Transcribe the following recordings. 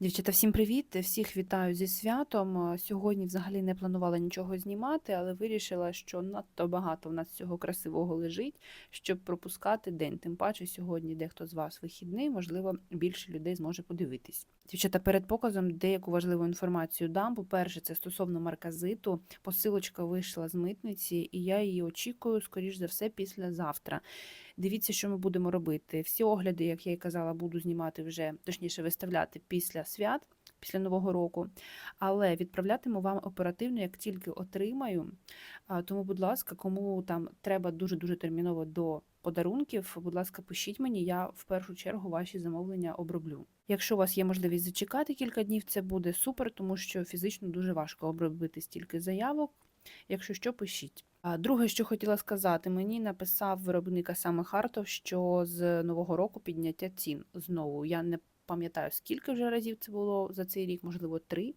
Дівчата, всім привіт! Всіх вітаю зі святом. Е, Сьогодні взагалі не планувала нічого знімати, але вирішила, що надто багато в нас цього красивого лежить, щоб пропускати день. Тим паче сьогодні дехто з вас вихідний, можливо, більше людей зможе подивитись. Дівчата, перед показом деяку важливу інформацію дам. По-перше, це стосовно марказиту. Посилочка вийшла з митниці, і я її очікую, скоріш за все, післязавтра. Дивіться, що ми будемо робити. Всі огляди, як я і казала, буду знімати вже, точніше, виставляти після свят, після Нового року. Але відправлятиму вам оперативно, як тільки отримаю. Тому, будь ласка, кому там треба дуже-дуже терміново до подарунків, будь ласка, пишіть мені, я в першу чергу ваші замовлення оброблю. Якщо у вас є можливість зачекати кілька днів, це буде супер, тому що фізично дуже важко обробити стільки заявок. Якщо що, пишіть. Друге, що хотіла сказати, мені написав виробник саме Хартов, що з нового року підняття цін знову. Я не пам'ятаю, скільки вже разів це було за цей рік, можливо, три.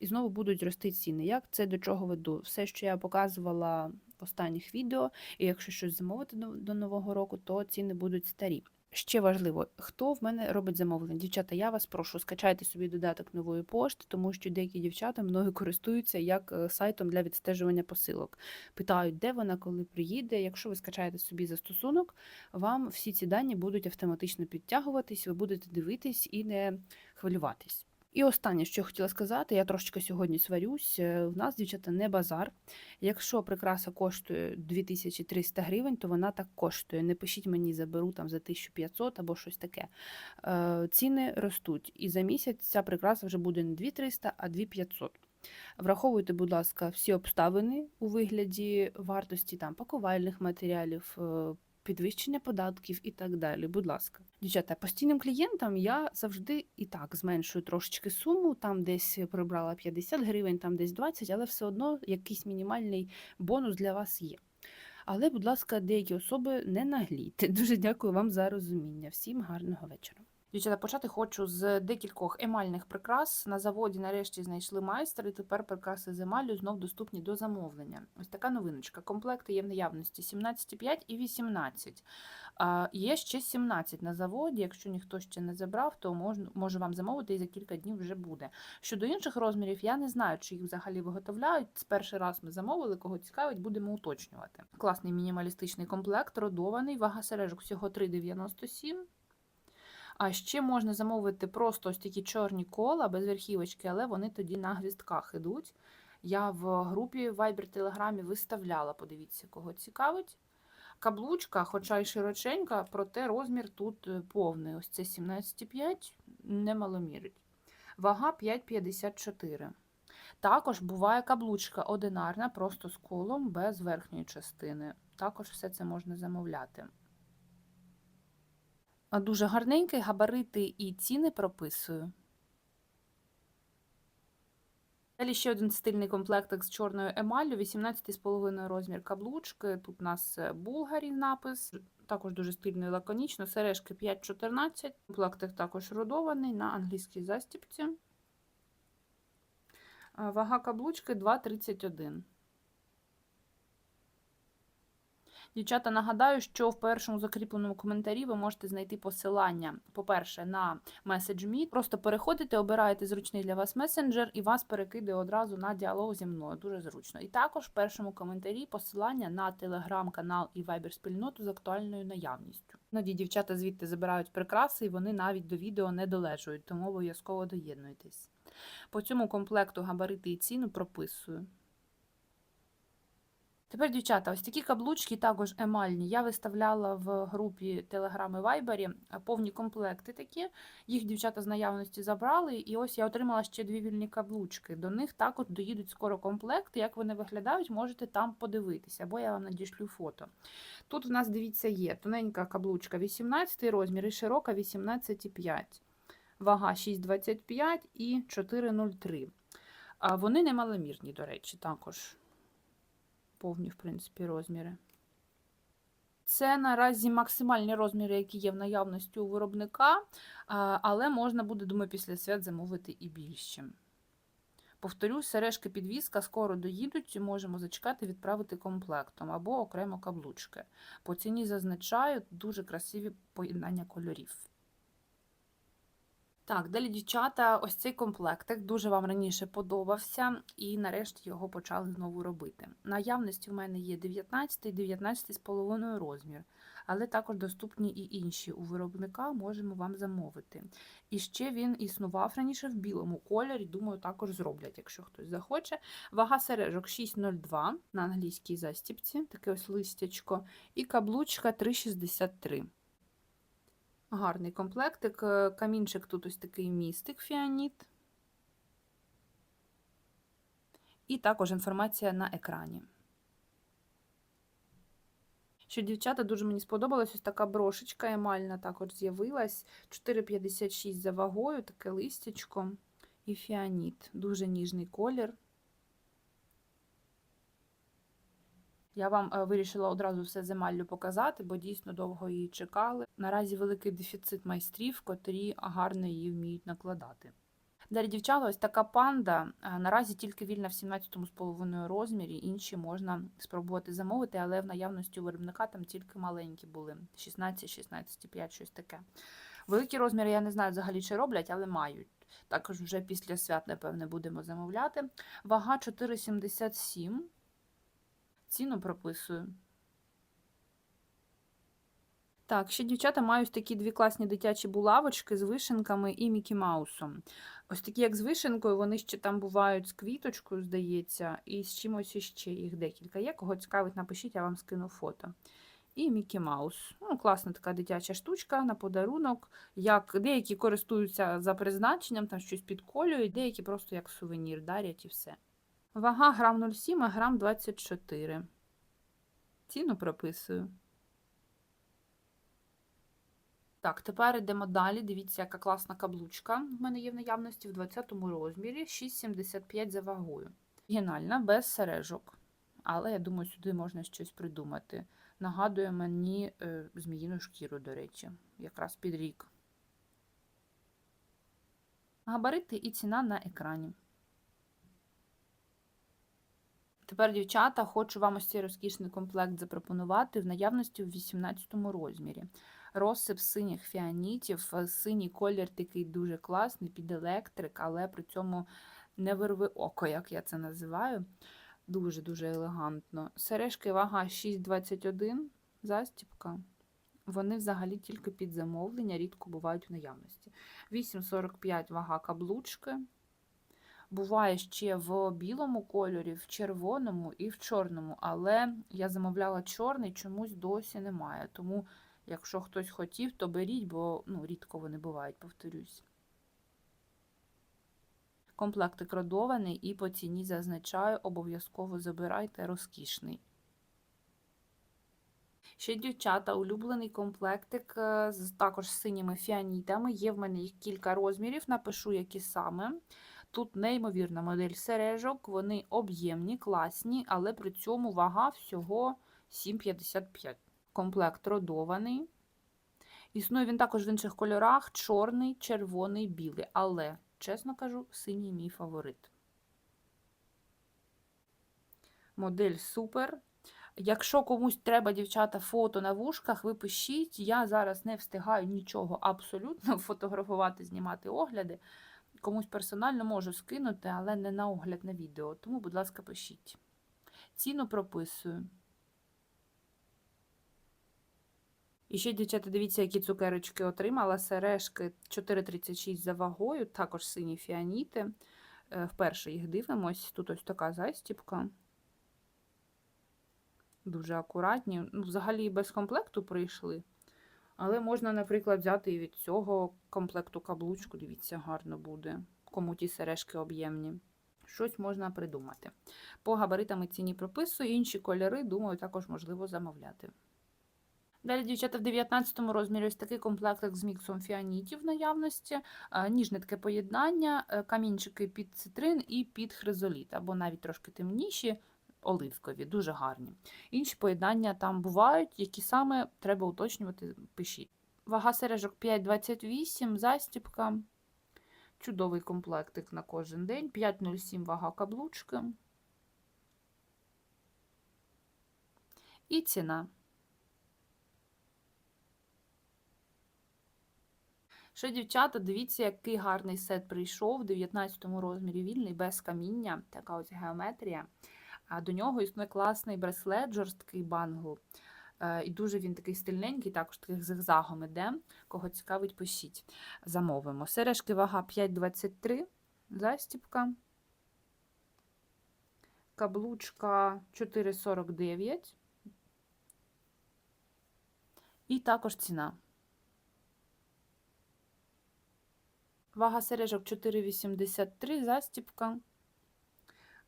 І знову будуть рости ціни. Як це до чого веду? Все, що я показувала останніх відео, і якщо щось замовити до, нового року, то ціни будуть старі. Ще важливо, хто в мене робить замовлення? Дівчата, я вас прошу, скачайте собі додаток нової пошти, тому що деякі дівчата мною користуються як е, сайтом для відстежування посилок. Питають, де вона, коли приїде. Якщо ви скачаєте собі застосунок, вам всі ці дані будуть автоматично підтягуватись, ви будете дивитись і не хвилюватись. І останнє, що я хотіла сказати, я трошечки сьогодні сварюсь. е, В нас, дівчата, не базар. Якщо прикраса коштує 2300 гривень, то вона так коштує. Не пишіть мені, заберу там за 1500 або щось таке. Е, Ціни ростуть. І за місяць ця прикраса вже буде не 2300, а 2500. Враховуйте, будь ласка, всі обставини у вигляді вартості там пакувальних матеріалів, е, підвищення податків і так далі. Будь ласка, дівчата, постійним клієнтам я завжди і так зменшую трошечки суму. Там десь прибрала 50 гривень, там десь 20, але все одно якийсь мінімальний бонус для вас є. Але, будь ласка, деякі особи не наглійте. Дуже дякую вам за розуміння. Всім гарного вечора. Дівчата, почати хочу з декількох емальних прикрас. На заводі нарешті знайшли майстер, і тепер прикраси з емаллю знов доступні до замовлення. Ось така новиночка. Комплекти є в наявності 17,5 і 18. А, є ще 17 на заводі. Якщо ніхто ще не забрав, то можна, може вам замовити і за кілька днів вже буде. Щодо інших розмірів, я не знаю, чи їх взагалі виготовляють. З перший раз ми замовили, кого цікавить, будемо уточнювати. Класний мінімалістичний комплект, родований, вага сережок всього 3,97. А ще можна замовити просто ось такі чорні кола без верхівочки, але вони тоді на гвістках ідуть. Я в групі Viber Телеграмі виставляла, подивіться, кого цікавить. Каблучка, хоча й широченька, проте розмір тут е, повний. Ось це 17,5, не маломірить. Вага 5,54. Також буває каблучка одинарна, просто з колом, без верхньої частини. Також все це можна замовляти. Дуже гарненький, габарити і ціни прописую. Далі ще один стильний комплектик з чорною емаллю, 18,5 розмір каблучки. Тут у нас е, булгарі напис, також дуже стильно і лаконічно. Сережки 5,14. Комплектик також родований на англійській застіпці. Вага каблучки 2,31. Дівчата, нагадаю, що в першому закріпленому коментарі ви можете знайти посилання, по-перше, на MessageMe. Просто переходите, обираєте зручний для вас месенджер і вас перекидає одразу на діалог зі мною. Дуже зручно. І також в першому коментарі посилання на телеграм-канал і вайбер-спільноту з актуальною наявністю. Іноді дівчата звідти забирають прикраси, і вони навіть до відео не долежують, тому обов'язково доєднуйтесь. По цьому комплекту габарити і ціну прописую. Тепер, дівчата, ось такі каблучки, також емальні. Я виставляла в групі Telegram і Viber повні комплекти такі. Їх дівчата з наявності забрали, і ось я отримала ще дві вільні каблучки. До них також доїдуть скоро комплекти. Як вони виглядають, можете там подивитися, або я вам надішлю фото. Тут у нас, дивіться, є тоненька каблучка 18 розмір і широка 18,5. Вага 6,25 і 4,03. А Вони немаломірні, до речі, також повні, в принципі, розміри. Це наразі максимальні розміри, які є в наявності у виробника, але можна буде, думаю, після свят замовити і більше. Повторюсь, сережки підвіска скоро доїдуть, можемо зачекати, відправити комплектом або окремо каблучки. По ціні зазначаю дуже красиві поєднання кольорів. Так, далі, дівчата, ось цей комплектик дуже вам раніше подобався, і нарешті його почали знову робити. Наявності в мене є 19, 19 з половиною розмір, але також доступні і інші у виробника можемо вам замовити. І ще він існував раніше в білому кольорі, думаю, також зроблять, якщо хтось захоче. Вага сережок 6,02 на англійській застіпці, таке ось листячко, і каблучка 3,63. Гарний комплектик. Е, Камінчик тут ось такий містик фіаніт. І також інформація на екрані. Що дівчата дуже мені сподобалась, ось така брошечка емальна також з'явилась. 4,56 за вагою, таке листячко і фіаніт. Дуже ніжний колір. Я вам е, вирішила одразу все з емаллю показати, бо дійсно довго її чекали. Наразі великий дефіцит майстрів, котрі гарно її вміють накладати. Далі, дівчата, ось така панда. е, Наразі тільки вільна в 17,5 розмірі, інші можна спробувати замовити, але в наявності у виробника там тільки маленькі були 16, 16,5, щось таке. Великі розміри я не знаю взагалі, чи роблять, але мають. Також вже після свят, напевне, будемо замовляти. Вага 4,77. Ціну прописую. Так, ще дівчата мають такі дві класні дитячі булавочки з вишенками і Мікі Маусом. Ось такі, як з вишенкою, вони ще там бувають з квіточкою, здається, і з чимось іще їх декілька є. Кого цікавить, напишіть, я вам скину фото. І Мікі Маус. Ну, класна така дитяча штучка на подарунок. Як Деякі користуються за призначенням, там щось підколюють, деякі просто як сувенір дарять і все. Вага грам 0,7, а грам 24. Ціну прописую. Так, тепер йдемо далі. Дивіться, яка класна каблучка в мене є в наявності в 20 розмірі, 6,75 за вагою. Оригінальна, без сережок. Але я думаю, сюди можна щось придумати. Нагадує мені е, зміїну шкіру, до речі, якраз під рік. Габарити і ціна на екрані. Тепер, дівчата, хочу вам ось цей розкішний комплект запропонувати в наявності в 18 розмірі. Розсип синіх фіанітів, е, синій колір такий дуже класний, під електрик, але при цьому не вирви око, як я це називаю. Дуже-дуже елегантно. Сережки вага 6,21 застіпка. Вони взагалі тільки під замовлення, рідко бувають в наявності. 8,45 вага каблучки. Буває ще в білому кольорі, в червоному і в чорному, але я замовляла чорний, чомусь досі немає. Тому, якщо хтось хотів, то беріть, бо ну, рідко вони бувають, повторюсь. Комплектик родований і по ціні зазначаю, обов'язково забирайте розкішний. Ще дівчата, улюблений комплектик е, з також синіми фіанітами. Є в мене їх кілька розмірів, напишу, які саме. Тут неймовірна модель сережок, вони об'ємні, класні, але при цьому вага всього 7,55. Комплект родований. Існує він також в інших кольорах: чорний, червоний, білий. Але, чесно кажу, синій мій фаворит. Модель супер. Якщо комусь треба, дівчата, фото на вушках, ви пишіть. Я зараз не встигаю нічого абсолютно фотографувати, знімати огляди. Комусь персонально можу скинути, але не на огляд на відео. Тому, будь ласка, пишіть. Ціну прописую. І ще, дівчата, дивіться, які цукерочки отримала. Сережки 4,36 за вагою, також сині фіаніти. Е, Вперше їх дивимось. Тут ось така застіпка. Дуже акуратні. Ну, Взагалі без комплекту прийшли. Але можна, наприклад, взяти і від цього комплекту каблучку. Дивіться, гарно буде. Кому ті сережки об'ємні. Щось можна придумати. По габаритам і ціні прописую, інші кольори, думаю, також можливо замовляти. Далі, дівчата, в 19 розмірі ось такий комплектик з міксом фіанітів в наявності, ніжне таке поєднання, е, камінчики під цитрин і під хризоліт, або навіть трошки темніші, оливкові, дуже гарні. Інші поєднання там бувають, які саме треба уточнювати, пишіть. Вага сережок 5,28, застіпка. Чудовий комплектик на кожен день. 5,07 вага каблучки. І ціна. Ще, дівчата, дивіться, який гарний сет прийшов в 19 розмірі вільний, без каміння, така ось геометрія. А до нього існує класний браслет, жорсткий бангл. Е, І дуже він такий стильненький, також таких зигзагом іде. Кого цікавить, пишіть. Замовимо. Сережки вага 5,23, застіпка. Каблучка 4,49. І також ціна. Вага сережок 4,83, застіпка.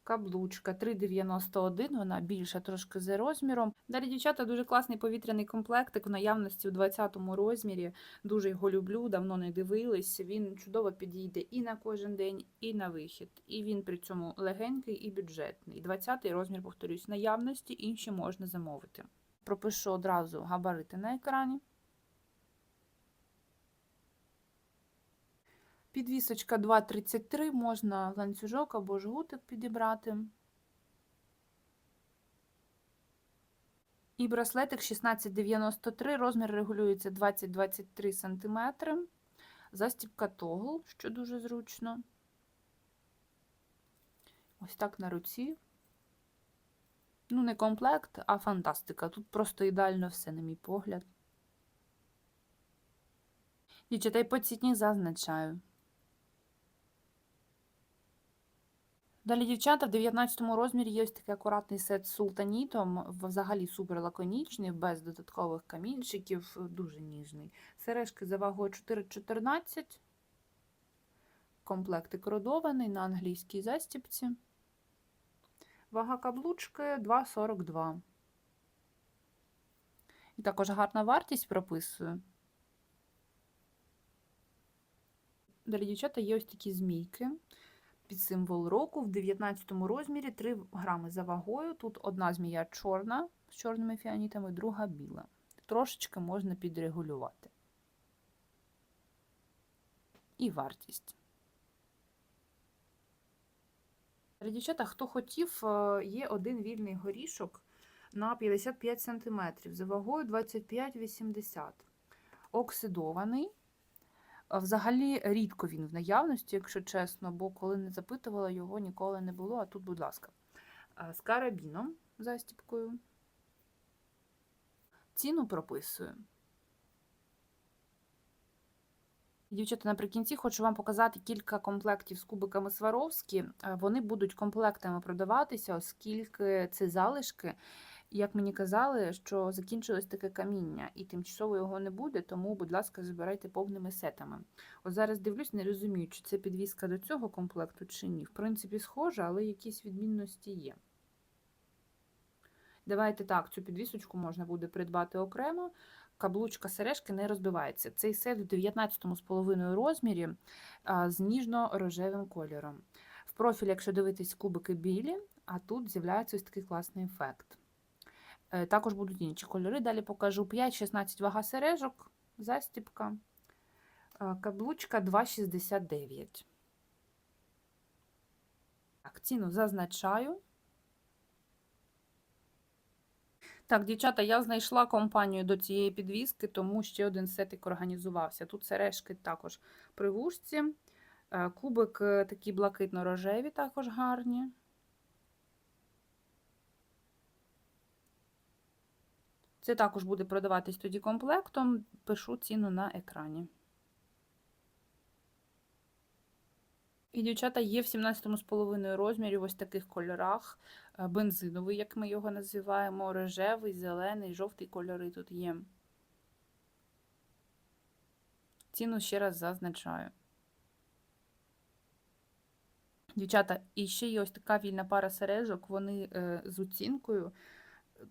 Каблучка 3,91, вона більша трошки за розміром. Далі, дівчата, дуже класний повітряний комплектик в наявності у 20-му розмірі. Дуже його люблю, давно не дивились. Він чудово підійде і на кожен день, і на вихід. І він при цьому легенький і бюджетний. 20 розмір, повторюсь, наявності, інші можна замовити. Пропишу одразу габарити на екрані. Підвісочка 2,33, можна ланцюжок або жгутик підібрати. І браслетик 1693, розмір регулюється 20-23 см. Застібка тогл, що дуже зручно. Ось так на руці. Ну, не комплект, а фантастика. Тут просто ідеально все, на мій погляд. Дівчата, і по зазначаю. Далі, дівчата, в 19 розмірі є ось такий акуратний сет з султанітом, взагалі супер лаконічний, без додаткових камінчиків, дуже ніжний. Сережки за вагою 4,14. Комплектик родований на англійській застіпці. Вага каблучки 2,42. І також гарна вартість прописую. Далі, дівчата, є ось такі змійки під символ року в 19 розмірі 3 грами за вагою. Тут одна змія чорна з чорними фіанітами, друга біла. Трошечки можна підрегулювати. І вартість. Дівчата, хто хотів, е, є один вільний горішок на 55 см за вагою 25,80 Оксидований. Взагалі рідко він в наявності, якщо чесно, бо коли не запитувала, його ніколи не було. А тут, будь ласка, з карабіном застіпкою. Ціну прописую. Дівчата, наприкінці хочу вам показати кілька комплектів з кубиками Сваровські. Вони будуть комплектами продаватися, оскільки це залишки. Як мені казали, що закінчилось таке каміння, і тимчасово його не буде, тому, будь ласка, забирайте повними сетами. От зараз дивлюсь, не розумію, чи це підвіска до цього комплекту, чи ні. В принципі, схожа, але якісь відмінності є. Давайте так, цю підвісочку можна буде придбати окремо. Каблучка сережки не розбивається. Цей сет в 19,5 розмірі з ніжно-рожевим кольором. В профілі, якщо дивитись, кубики білі, а тут з'являється ось такий класний ефект. Е, також будуть інші кольори. Далі покажу 5-16 вага сережок, застіпка, е, каблучка 2,69. Так, ціну зазначаю. Так, дівчата, я знайшла компанію до цієї підвіски, тому ще один сетик організувався. Тут сережки також при вушці. Е, кубик такі блакитно-рожеві, також гарні. Це також буде продаватись тоді комплектом, пишу ціну на екрані. І, дівчата, є в 17,5 розмірі в ось таких кольорах. Е, бензиновий, як ми його називаємо, рожевий, зелений, жовтий кольори тут є. Ціну ще раз зазначаю. Дівчата, і ще є ось така вільна пара сережок, вони е, з оцінкою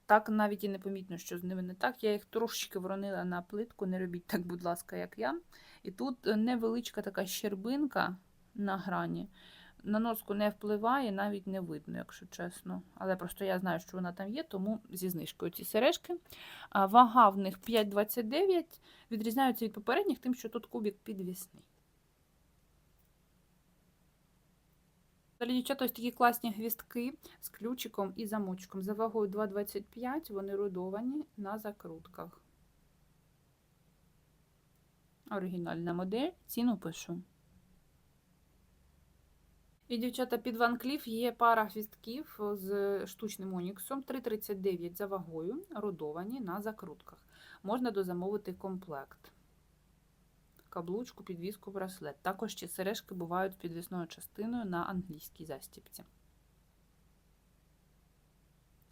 так навіть і не помітно, що з ними не так. Я їх трошечки вронила на плитку, не робіть так, будь ласка, як я. І тут невеличка така щербинка на грані. На носку не впливає, навіть не видно, якщо чесно. Але просто я знаю, що вона там є, тому зі знижкою ці сережки. Вага в них 5,29, відрізняються від попередніх, тим, що тут кубик підвісний. Далі, дівчата, ось такі класні гвістки з ключиком і замочком. За вагою 2,25 вони рудовані на закрутках. Оригінальна модель, ціну пишу. І, дівчата, під Ван Кліф є пара хвістків з штучним оніксом 3,39 за вагою, родовані на закрутках. Можна дозамовити комплект. Каблучку, підвіску, браслет. Також ці сережки бувають підвісною частиною на англійській застіпці.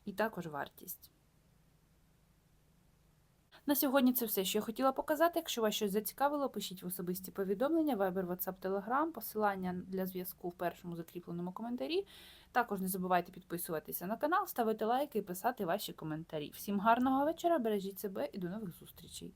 І також вартість. На сьогодні це все, що я хотіла показати. Якщо вас щось зацікавило, пишіть в особисті повідомлення, Viber, WhatsApp, Telegram, посилання для зв'язку в першому закріпленому коментарі. Також не забувайте підписуватися на канал, ставити лайки і писати ваші коментарі. Всім гарного вечора, бережіть себе і до нових зустрічей!